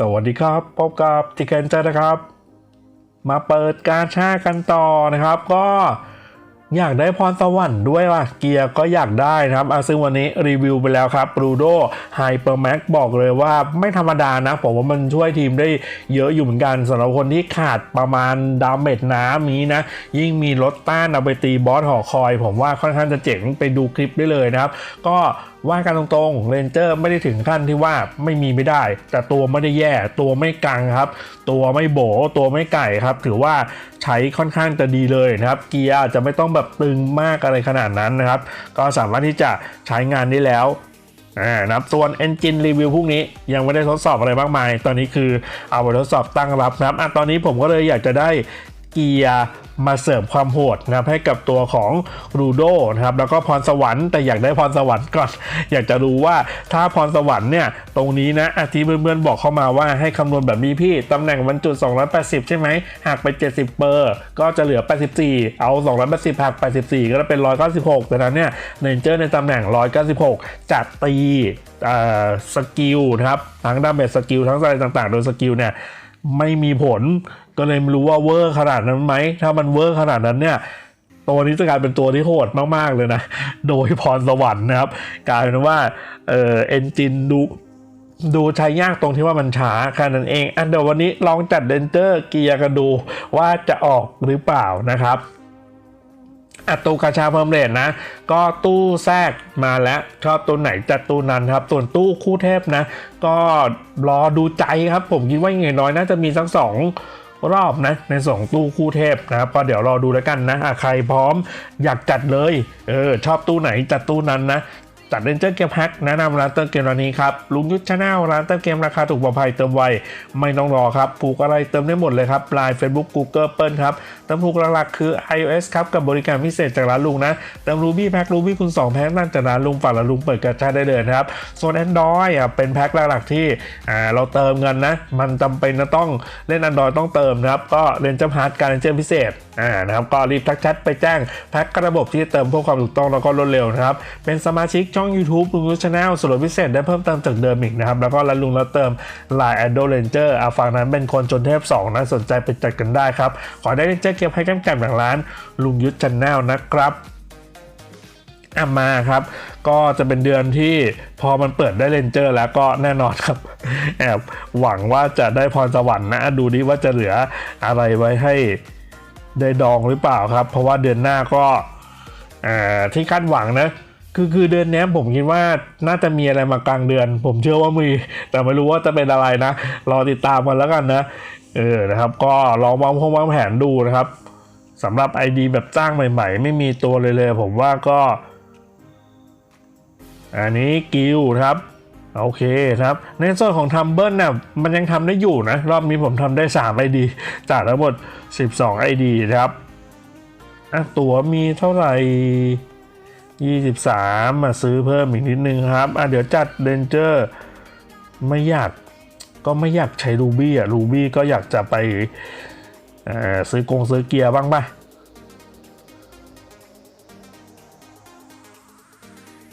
สวัสดีครับ พบกับจิเกนเจอร์นะครับ มาเปิดการชากันต่อนะครับ ก็อยากได้พรสวรรค์ด้วยว่ะเกียร์ก็อยากได้นะครับซึ่งวันนี้รีวิวไปแล้วครับ r u d o Hyper Max บอกเลยว่าไม่ธรรมดานะผมว่ามันช่วยทีมได้เยอะอยู่เหมือนกันสำหรับคนที่ขาดประมาณดาเมจน้ำนี้นะ ยิ่งมีรถต้านเอาไปตีบอสหอคอย ผมว่าค่อนข้างจะเจ๋งไปดูคลิปได้เลยนะครับ ก็ ว่ากันตรงๆเรนเจอร์ไม่ได้ถึงขั้นที่ว่าไม่มีไม่ได้ แต่ตัวไม่ได้แย่ตัวไม่กังครับ ตัวไม่โบตัวไม่ไก่ครับ ถือว่าใช้ค่อนข้างจะดีเลยนะครับ เกียร์จะไม่ต้องแบบตึงมากอะไรขนาดนั้นนะครับ ก็สามารถที่จะใช้งานได้แล้วนะครับส่วน Engine Review พวกนี้ยังไม่ได้ทดสอบอะไรมากมาย ตอนนี้คือเอาไปทดสอบตั้งรับนะครับอตอนนี้ผมก็เลยอยากจะได้ เกียร์มาเสริมความโหดนะครับให้กับตัวของรูโดนะครับแล้วก็พรสวรรค์แต่อยากได้พรสวรรค์ก่อน อยากจะรู้ว่าถ้าพรสวรรค์เนี่ยตรงนี้นะอาทิเพื่อนๆบอกเข้ามาว่าให้คำนวณแบบนี้พี่ตำแหน่งบรรจุ 280 ใช่ไหมหักไป 70 เปอร์ ก็จะเหลือ 84 เอา 280หัก 84 ก็จะเป็น 196แต่นั้นเนี่ยเรนเจอร์ในตำแหน่ง 196 จัดตีสกิลนะครับทั้งดาเมจสกิลทั้งอะไรต่างๆ โดยสกิลเนี่ยไม่มีผล ก็เลยไม่รู้ว่าเวอร์ขนาดนั้นไหม ถ้ามันเวอร์ขนาดนั้นเนี่ยตัวนี้จะกลายเป็นตัวที่โหดมาก ๆ เลยนะ โดยพรสวรรค์นะครับ กลายเป็นว่า เออเอนจินดูดูใช้ยากตรงที่ว่ามันช้าแค่นั้นเอง อันเดี๋ยววันนี้ลองจัดเดนเจอร์เกียร์กันดูว่าจะออกหรือเปล่านะครับอัตูกระชาเพิ่มเรทนะ ก็ตู้แทรกมาแล้วชอบตัวไหนจัดตู้นั้นครับ ส่วนตู้คู่เทพนะ ก็รอดูใจครับ ผมคิดว่าอย่างน้อยน่าจะมีสักสอง รอบนะในสองตู้คู่เทพนะครับก็เดี๋ยวรอดูแล้วกันนะใครพร้อมอยากจัดเลยเออชอบตู้ไหนจัดตู้นั้นนะ จัดเรนเจอร์เกมแพ็กแนะนำร้านเติมเกมร้านนี้ครับลุงยุทธชาแนลร้านเติมเกมราคาถูกปลอดภัยเติมไวไม่ต้องรอครับผูกอะไรเติมได้หมดเลยครับไลน์ Facebook Google เปิลครับเติมผูกหลักๆคือ iOS ครับกับบริการพิเศษจากร้านลุงนะเติม Ruby แพ็ก Ruby คุณ2แพ็กนั่นจากร้านลุงฝากร้านลุงเปิดกระชาได้เลยนะครับส่วน Android อะเป็นแพ็กหลักๆที่อ่าเราเติมเงินนะมันจำเป็นจะต้องเล่น Android ต้องเติมนะครับก็เรนเจอร์พาร์ทการเรนเจอร์พิเศษอ่านะครับก็รีบทักแชทไปแจ้งแพ็กระบบที่จะเติมเพื่อความถูกต้องแล้วก็รวดเร็วนะครับเป็นสมาชิกช่อง YouTube ลุงยุทธชาแนลส่วนลดพิเศษได้เพิ่มเติมจากเดิมอีกนะครับ แล้วก็ร้านลุงเราเติม Line a d o Ranger อะฝั่งนั้นเป็นคนจนเทพ2นะสนใจไปจัดกันได้ครับ ขอได้เรนเจอเก็บให้กำกับจากร้าน ลุงยุทธชาแนลนะครับอะมาครับ ก็จะเป็นเดือนที่พอมันเปิดได้เรนเจอร์ แล้วก็แน่นอนครับ แอบหวังว่าจะได้พรสวรรค์นะ ดูดิว่าจะเหลืออะไรไว้ให้ได้ดองหรือเปล่าครับ เพราะว่าเดือนหน้าก็อ่าที่คาดหวังนะ คือคือเดือนนี้ผมคิดว่าน่าจะมีอะไรมากลางเดือน ผมเชื่อว่ามีแต่ไม่รู้ว่าจะเป็นอะไรนะ รอติดตามกันแล้วกันนะ เออนะครับ ก็ลองวางพงวางแผนดูนะครับสำหรับ ID แบบจ้างใหม่ ๆ ไม่มีตัวเลยเลย ผมว่าก็ อันนี้กิลครับโอเคครับ ในส่วนของทัมเบิลน่ะมันยังทำได้อยู่นะ รอบนี้ผมทำได้ 3 ID จากทั้งหมด 12 ID นะครับตั๋วมีเท่าไหร่ 23 มาซื้อเพิ่มอีกนิดนึงครับ อะเดี๋ยวจัดเดนเจอร์ไม่อยากก็ไม่อยากใช้รูบี้อะรูบี้ก็อยากจะไปซื้อกงซื้อเกียร์บ้างป่ะ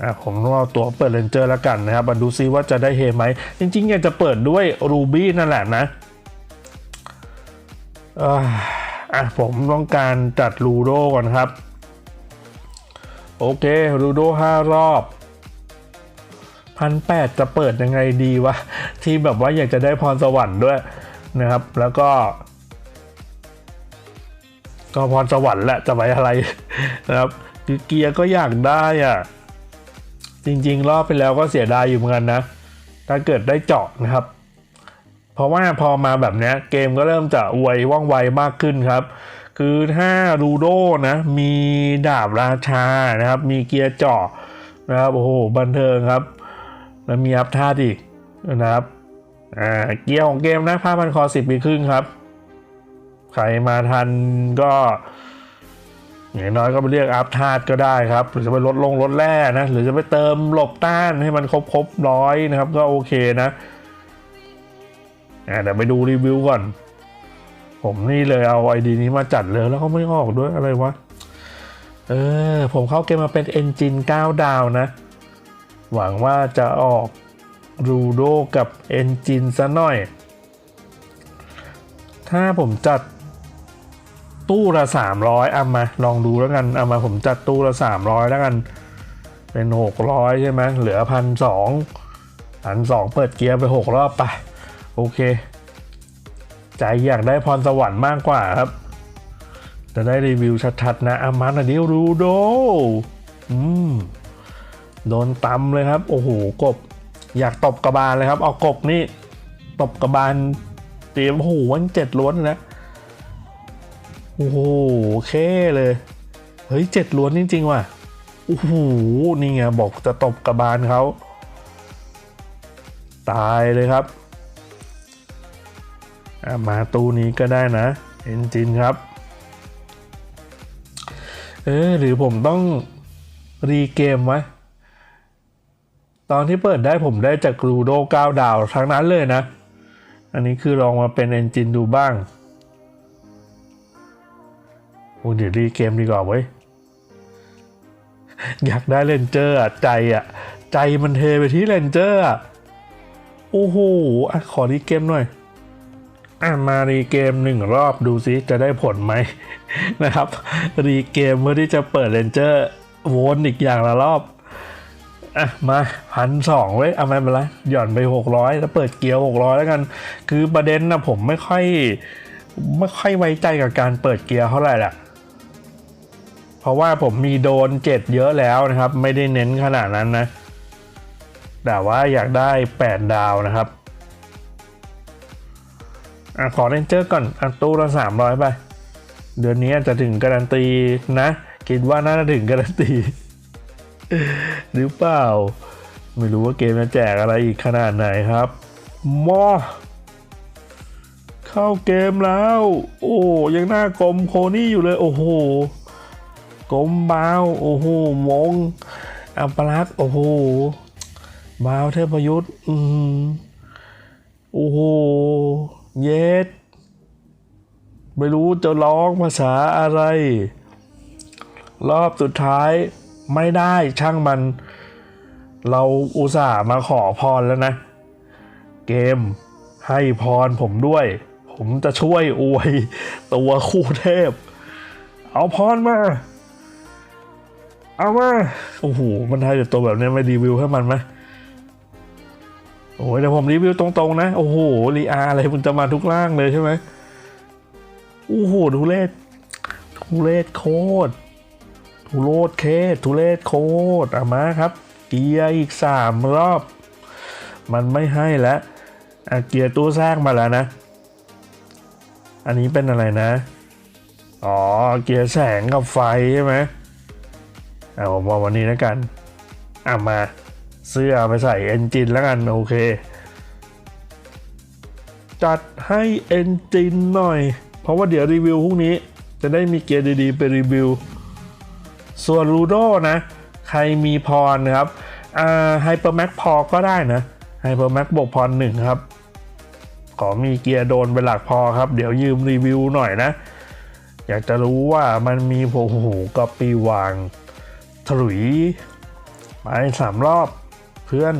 อะผมต้องเอาตัวเปิดเลนเจอร์แล้วกันนะครับมาดูซิว่าจะได้เฮไหม จริงๆอยากจะเปิดด้วยรูบี้นั่นแหละนะอะผมต้องการจัดลูโดก่อนครับ โอเคลูโดห้ารอบพันแปดจะเปิดยังไงดีวะ ที่แบบว่าอยากจะได้พรสวรรค์ด้วยนะครับ แล้วก็ ก็พรสวรรค์แหละจะไปอะไรนะครับเกียร์ก็อยากได้อะ จริงๆ รอบไปแล้วก็เสียดายอยู่เหมือนกันนะ ถ้าเกิดได้เจาะนะครับ เพราะว่าพอมาแบบนี้เกมก็เริ่มจะไวว่องไวมากขึ้นครับ คือถ้ารูโดนะ มีดาบราชานะครับ มีเกียร์เจาะนะครับโอ้โหบันเทิงครับ แล้วมีอัพท่าอีกนะครับอ่าเกียร์ของเกมนะผ้าพันคอสิบปีครึ่งครับ ใครมาทันก็อย่างน้อยก็ไปเรียกอัพธาตุก็ได้ครับ หรือจะไปลดลงลดแร่นะ หรือจะไปเติมหลบต้านให้มันครบครบร้อยนะครับ ก็โอเคนะอ่าเดี๋ยวไปดูรีวิวก่อน ผมนี่เลยเอาไอดีนี้มาจัดเลยแล้วก็ไม่ออกด้วยอะไรวะ เออ ผมเข้าเกมมาเป็น Engine 9ดาวนะ หวังว่าจะออกรูโดกับ Engine ซะหน่อย ถ้าผมจัดตู้ละสามร้อยเอามาลองดูแล้วกันเอามาผมจัดตู้ละสามร้อยแล้วกัน เป็นหกร้อยใช่ไหมเหลือพันสองพันสองเปิดเกียร์ไปหกรอบไป โอเค ใจอยากได้พรสวรรค์มากกว่าครับ จะได้รีวิวชัดๆนะอามันอันนี้รูโดอืมโดนตำเลยครับ โอ้โหกบ อยากตบกระบาลเลยครับ เอากบนี่ ตบกระบาลเตรียมโอ้โหวันเจ็ดล้วนนะโอ้โหเคเลย เฮ้ยเจ็ดล้วนจริงๆว่ะโอ้โหนี่ไงบอกจะตบกระบาลเขาตายเลยครับ มาตู้นี้ก็ได้นะเอนจินครับ เออหรือผมต้องรีเกมวะตอนที่เปิดได้ผมได้จากรูโด9ดาวทั้งนั้นเลยนะ อันนี้คือลองมาเป็นเอนจินดูบ้างโอ้เดี๋ยวรีเกมดีกว่าเว้ย อยากได้เลนเจอร์อะใจอะ ใจมันเทไปที่เลนเจอร์อะโอ้โห ขอรีเกมหน่อย อะมารีเกมหนึ่งรอบดูซิจะได้ผลไหมนะครับ รีเกมเพื่อที่จะเปิดเลนเจอร์วนอีกอย่างละรอบ อะ มาพันสองเว้ย เอาไม่เป็นไรหย่อนไปหกร้อยแล้วเปิดเกียร์หกร้อยแล้วกัน คือประเด็นนะผมไม่ค่อย ไม่ค่อยไว้ใจกับการเปิดเกียร์เท่าไหร่แหละเพราะว่าผมมีโดนเจ็ดเยอะแล้วนะครับ ไม่ได้เน้นขนาดนั้นนะ แต่ว่าอยากได้8ดาวนะครับ อะขอเรนเจอร์ก่อนอันตู้ละ300ไป เดือนนี้อาจจะถึงการันตีนะ คิดว่าน่าจะถึงการันตี หรือเปล่า ไม่รู้ว่าเกมจะแจกอะไรอีกขนาดไหนครับมอเข้าเกมแล้ว โอ้ยังหน้ากลมโคนี่อยู่เลย โอ้โหกลมบาวโอ้โหมงอัปลักษ์โอ้โหบาวเทพยุทธ์อืมโอ้โห เย็ดไม่รู้จะร้องภาษาอะไร รอบสุดท้ายไม่ได้ช่างมัน เราอุตส่าห์มาขอพรแล้วนะ เกมให้พรผมด้วย ผมจะช่วยอวยตัวคู่เทพ เอาพรมา เอามา โอ้โห มันให้แต่ตัวแบบนี้ไม่รีวิวให้มันไหม โอ้ยแต่ผมรีวิวตรงๆนะ โอ้โหรีอาอะไรมันจะมาทุกร่างเลยใช่ไหมโอ้โหทุเรศทุเรศโคตรทุโรศเคสทุเรศโคตรอะมาครับ เกียร์อีกสามรอบ มันไม่ให้แล้วอะเกียร์ตู้สร้างมาแล้วนะ อันนี้เป็นอะไรนะ อ๋อ เกียร์แสงกับไฟใช่ไหมเอาผมว่าวันนี้แล้วกันอะมา เสื้อไปใส่เอนจินแล้วกันโอเค จัดให้เอนจินหน่อย เพราะว่าเดี๋ยวรีวิวพรุ่งนี้ จะได้มีเกียร์ดีๆ ไปรีวิว ส่วนรูโดนะ ใครมีพรนะครับไฮเปอร์แม็กพอก็ได้นะไฮเปอร์แม็กบวกพรหนึ่งครับ ขอมีเกียร์โดนเป็นหลักพอครับ เดี๋ยวยืมรีวิวหน่อยนะ อยากจะรู้ว่ามันมีโผหูกับปีวางถลุยไปสามรอบ เพื่อน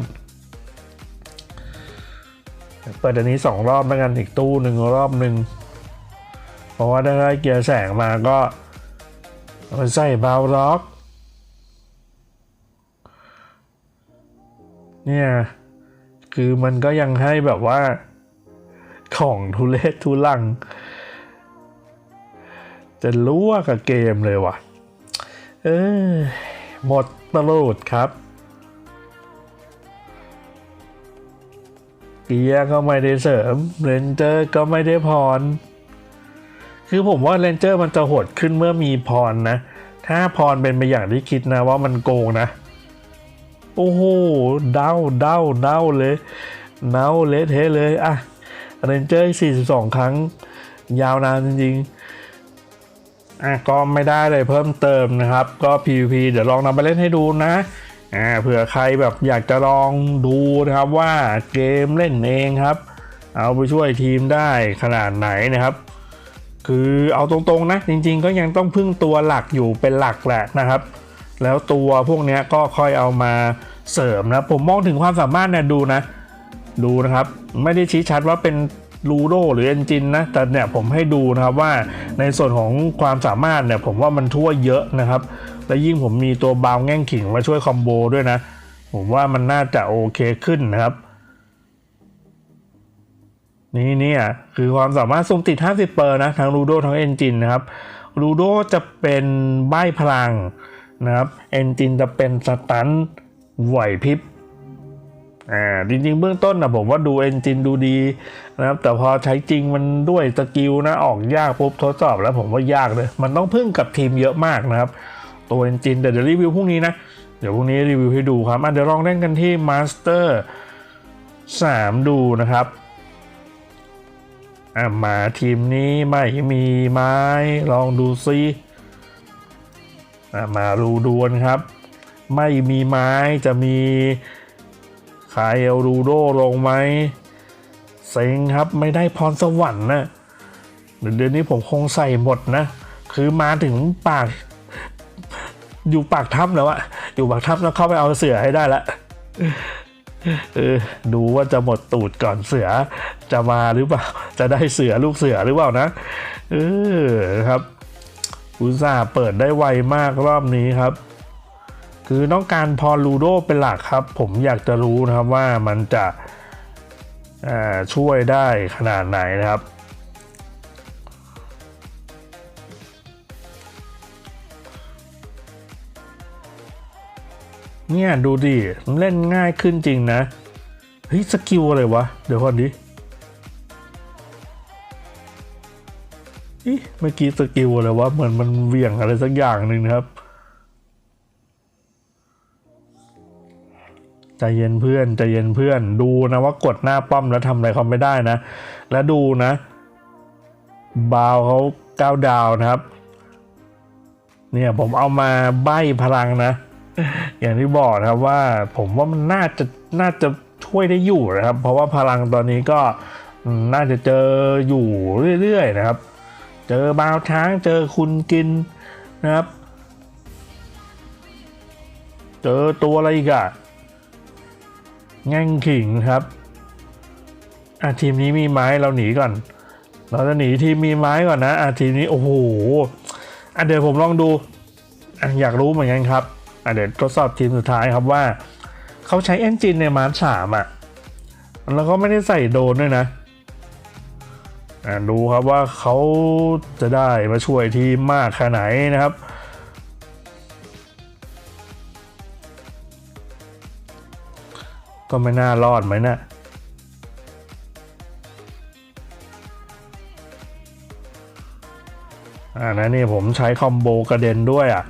เปิดอันนี้สองรอบแล้วกันอีกตู้หนึ่งรอบหนึ่งเพราะว่าได้เกียร์แสงมาก็เอาใส่บาวล็อกเนี่ยคือมันก็ยังให้แบบว่า ของทุเลศทุลัง จะรู้วกับเกมเลยว่ะ เออหมดตลุดครับ เกียร์ก็ไม่ได้เสริมเรนเจอร์ก็ไม่ได้พร คือผมว่าเรนเจอร์มันจะหดขึ้นเมื่อมีพรนะ ถ้าพรเป็นไปอย่างที่คิดนะว่ามันโกงนะ โอ้โหเด้าเด้าเด้าเลยเน่าเละเทะเลยอะเรนเจอร์ 42 ครั้ง ยาวนานจริงๆอะก็ไม่ได้เลยเพิ่มเติมนะครับ ก็ PVP เดี๋ยวลองนำไปเล่นให้ดูนะ อ่าเผื่อใครแบบอยากจะลองดูนะครับว่าเกมเล่นเองครับ เอาไปช่วยทีมได้ขนาดไหนนะครับ คือเอาตรงๆนะจริงๆ ก็ยังต้องพึ่งตัวหลักอยู่เป็นหลักแหละนะครับ แล้วตัวพวกนี้ก็ค่อยเอามาเสริมนะผมมองถึงความสามารถเนี่ยดูนะ ดูนะครับ ไม่ได้ชี้ชัดว่าเป็นลูโดหรือเอนจินนะแต่เนี่ยผมให้ดูนะครับว่าในส่วนของความสามารถเนี่ยผมว่ามันทั่วเยอะนะครับ และยิ่งผมมีตัวบาวแง่งขิงมาช่วยคอมโบด้วยนะ ผมว่ามันน่าจะโอเคขึ้นนะครับ นี่เนี่ยคือความสามารถสุ่มติด 50 เปอร์นะ ทั้งรูโดทั้งเอนจินนะครับรูโดจะเป็นใบพลังนะครับเอนจินจะเป็นสตันไหวพริบอ่าจริงๆ เบื้องต้นนะผมว่าดูเอนจินดูดีนะครับ แต่พอใช้จริงมันด้วยสกิลนะ ออกยากปุ๊บทดสอบแล้วผมว่ายากเลย มันต้องพึ่งกับทีมเยอะมากนะครับ ตัวเอนจินแต่เดี๋ยวรีวิวพรุ่งนี้นะ เดี๋ยวพรุ่งนี้รีวิวให้ดูครับอะเดี๋ยวลองเล่นกันที่มาสเตอร์3ดูนะครับอะมาทีมนี้ไม่มีไม้ลองดูซิอะมารูดวนครับ ไม่มีไม้จะมีคายเอลรูโดลงไหมเซ็งครับไม่ได้พรสวรรค์นะเดือนนี้ผมคงใส่หมดนะ คือมาถึงปาก อยู่ปากถ้ำแล้วอะอยู่ปากถ้ำแล้วเข้าไปเอาเสือให้ได้ละเออดูว่าจะหมดตูดก่อนเสือจะมาหรือเปล่า จะได้เสือลูกเสือหรือเปล่านะ เออครับอุตส่าห์เปิดได้ไวมากรอบนี้ครับ คือต้องการพอลูโดเป็นหลักครับ ผมอยากจะรู้นะครับว่ามันจะช่วยได้ขนาดไหนนะครับ เนี่ยดูดิเล่นง่ายขึ้นจริงนะ เฮ้ย สกิลอะไรวะ เดี๋ยวก่อนดิอิเมื่อกี้สกิลอะไรวะ เหมือนมันเวี่ยงอะไรสักอย่างหนึ่งนะครับ ใจเย็นเพื่อน ใจเย็นเพื่อน ดูนะว่ากดหน้าป้อมแล้วทำอะไรเขาไม่ได้นะ แล้วดูนะ บาวเขาก้าวดาวนะครับ เนี่ยผมเอามาใบพลังนะ อย่างที่บอกนะครับว่าผมว่ามันน่าจะน่าจะช่วยได้อยู่นะครับ เพราะว่าพลังตอนนี้ก็น่าจะเจออยู่เรื่อยๆนะครับ เจอบาวช้างเจอคุณกินนะครับ เจอตัวอะไรอีกอะแง่งขิงครับอะทีมนี้มีไม้เราหนีก่อน เราจะหนีทีมมีไม้ก่อนนะอะทีมนี้โอ้โหอะเดี๋ยวผมลองดูอะอยากรู้เหมือนกันครับ เดี๋ยวทดสอบทีมสุดท้ายครับว่า เขาใช้เอนจินในมาร์ชสามอะ แล้วก็ไม่ได้ใส่โดนด้วยนะดูครับว่าเขาจะได้มาช่วยทีมมากแค่ไหนนะครับก็ไม่น่ารอดไหมนะอ่านะนี่ผมใช้คอมโบกระเด็นด้วยอะ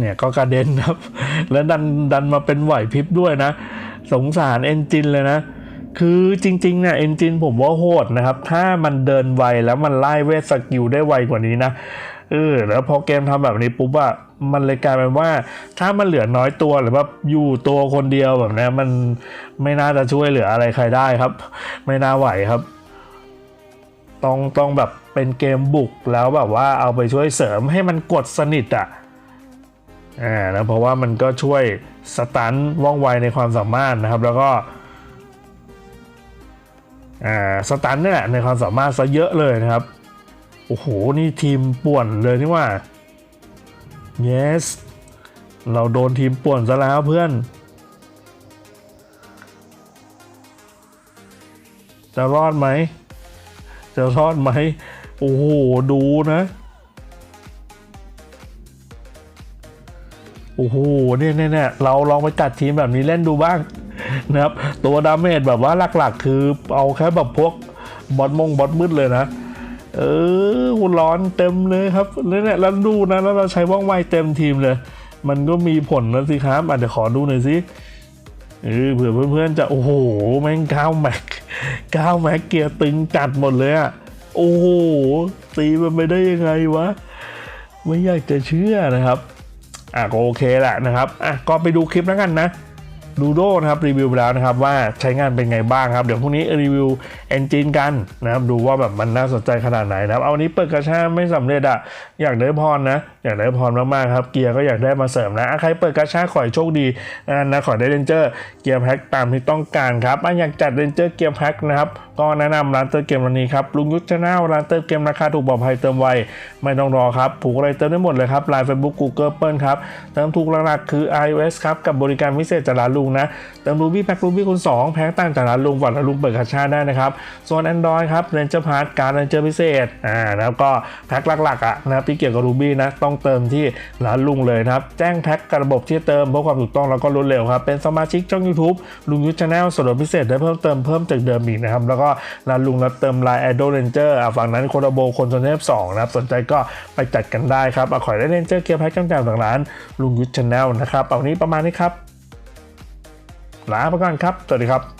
เนี่ยก็กระเด็นครับ แล้วดันดันมาเป็นไหวพริบด้วยนะ สงสารเอนจินเลยนะ คือจริงๆเนี่ยเอนจินผมว่าโหดนะครับ ถ้ามันเดินไวแล้วมันไล่เวทสกิลได้ไวกว่านี้นะเออแล้วพอเกมทำแบบนี้ปุ๊บอะมันเลยกลายเป็นว่า ถ้ามันเหลือน้อยตัวหรือว่าอยู่ตัวคนเดียวแบบนี้มันไม่น่าจะช่วยเหลืออะไรใครได้ครับ ไม่น่าไหวครับ ต้องต้องแบบเป็นเกมบุกแล้วแบบว่าเอาไปช่วยเสริมให้มันกดสนิทอะ อ่าแล้วเพราะว่ามันก็ช่วยสตันว่องไวในความสามารถนะครับแล้วก็อ่าสตันเนี่ยแหละในความสามารถซะเยอะเลยนะครับ โอ้โห นี่ทีมป่วนเลยนี่ว่า yes เราโดนทีมป่วนซะแล้วเพื่อนจะรอดไหม จะรอดไหม โอ้โห ดูนะ โอ้โหเนี่ยเนี่ยเนี่ยเราลองไปจัดทีมแบบนี้เล่นดูบ้างนะครับ ตัวดาเมจแบบว่าหลักๆ คือเอาแค่แบบพวกบอทมงบอทมืดเลยนะ เออร้อนเต็มเลยครับเนี่ยแล้วดูนะ แล้วเราใช้ว่องไวเต็มทีมเลย มันก็มีผลแล้วสิครับอะเดี๋ยวขอดูหน่อยสิเออเผื่อเพื่อนๆจะ โอ้โห แม่งก้าวแม็กก้าวแม็กเกียร์ตึงจัดหมดเลยอะโอ้โหตีมันไปได้ยังไงวะ ไม่อยากจะเชื่อนะครับ อะก็โอเคแหละนะครับอะก็ไปดูคลิปแล้วกันนะดูโดนะครับรีวิวไปแล้วนะครับว่าใช้งานเป็นไงบ้างครับ เดี๋ยวพรุ่งนี้รีวิวเอนจินกันนะครับดูว่าแบบมันน่าสนใจขนาดไหนนะครับ เอาวันนี้เปิดกระชาไม่สำเร็จอะอยากได้พรนะ อยากได้พรมากๆครับ เกียร์ก็อยากได้มาเสริมนะอะใครเปิดกระชาขอให้โชคดีนะขอได้เรนเจอร์เกียร์แพ็คตามที่ต้องการครับอะอยากจัดเรนเจอร์เกียร์แพ็คนะครับ ก็แนะนำร้านเติมเกมวันนี้ครับลุงยุทธชาแนลร้านเติมเกมราคาถูกปลอดภัยเติมไวไม่ต้องรอครับผูกอะไรเติมได้หมดเลยครับไลน์เฟซบุ๊กกูเกิลเปิลครับเติมถูกหลักๆคือ iOS ครับกับบริการพิเศษจากร้านลุงนะเติมรูบี้แพ็ครูบี้คูณ2แพ็คต่างจากร้านลุงฝันร้านลุงเปิดคาชาได้นะครับส่วน Android ครับเรนเจอร์พาร์ทการเรนเจอร์พิเศษอ่านะครับก็แพ็คหลักๆอะนะครับที่เกี่ยวกับรูบี้นะต้องเติมที่ร้านลุงเลยนะครับแจ้งแพ็คกับระบบที่เติมเพื่อความถูกต้องแล้วก็รวดเร็วครับเป็นสมาชิกช่อง YouTube ลุงยุทธชาแนลส่วนลดพิเศษได้เพิ่มเติมเพิ่มจากเดิมอีกนะครับแล้วก็ร้านลุงรับเติมไลน์ไอดอลเรนเจอร์ฝั่งนั้นโคโรโบคนโซนเทพสองนะครับสนใจก็ไปจัดกันได้ครับอขอให้ได้เรนเจอร์เกียร์แพ็คต่างๆจากร้านลุงยุทธชาแนลนะครับเอานี้ประมาณนี้ครับลาไปก่อนครับ สวัสดีครับ